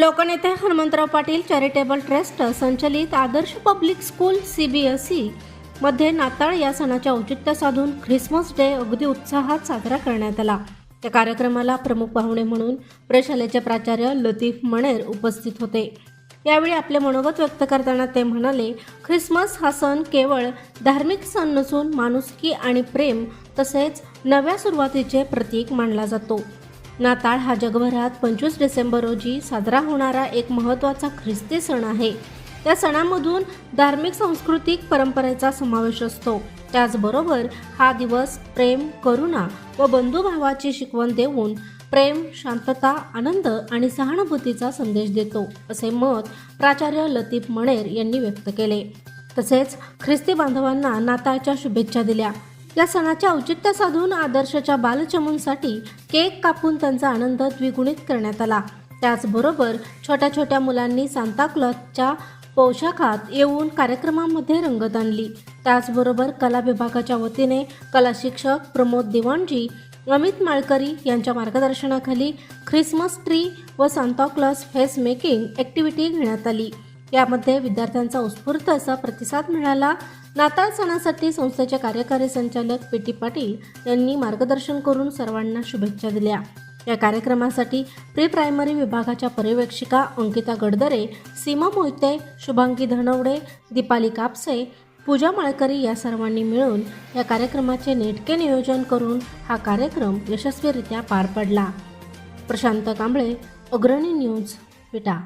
लोकनेते Hanumantrao Patil charitable trust संचलित Adarsh public school C B S E मध्ये नाताळ या सणाचे औचित्य साधून ख्रिसमस डे अगदी उत्साहात साजरा करण्यात आला. त्या कार्यक्रमाला प्रमुख पाहुणे म्हणून प्रशालेचे प्राचार्य लतीफ मणेर उपस्थित होते. यावेळी आपले मनोगत व्यक्त करताना ते म्हणाले ख्रिसमस हा सण केवळ धार्मिक सण नसून माणुसकी आणि प्रेम तसेच नव्या सुरुवातीचे प्रतीक मानला जातो. नाताळ हा जगभरात पंचवीस डिसेंबर रोजी साजरा होणारा एक महत्त्वाचा ख्रिस्ती सण आहे. त्या सणामधून धार्मिक सांस्कृतिक परंपरेचा समावेश असतो. त्याचबरोबर हा दिवस प्रेम करुणा व बंधुभावाची शिकवण देऊन प्रेम शांतता आनंद आणि सहानुभूतीचा संदेश देतो असे मत प्राचार्य लतीफ मणेर यांनी व्यक्त केले. तसेच ख्रिस्ती बांधवांना नाताळच्या शुभेच्छा दिल्या. या सणाचे औचित्य साधून आदर्शच्या बालचमूंसाठी केक कापून त्यांचा आनंद द्विगुणित करण्यात आला. त्याचबरोबर छोट्या छोट्या मुलांनी सांताक्लॉजच्या पोशाखात येऊन कार्यक्रमामध्ये रंगत आणली. त्याचबरोबर कला विभागाच्या वतीने कला शिक्षक प्रमोद दिवाणजी अमित माळकरी यांच्या मार्गदर्शनाखाली ख्रिसमस ट्री व Santa Claus face making activity घेण्यात आली. यामध्ये विद्यार्थ्यांचा उत्स्फूर्त असा प्रतिसाद मिळाला. नाताळ सणासाठी संस्थेचे कार्यकारी संचालक पी टी पाटील यांनी मार्गदर्शन करून सर्वांना शुभेच्छा दिल्या. या कार्यक्रमासाठी प्री प्रायमरी विभागाच्या पर्यवेक्षिका अंकिता गडदरे सीमा मोहिते शुभांगी धनवडे दीपाली कापसे पूजा माळकरी या सर्वांनी मिळून या कार्यक्रमाचे नेटके नियोजन करून हा कार्यक्रम यशस्वीरित्या पार पडला. प्रशांत कांबळे अग्रणी न्यूज विटा.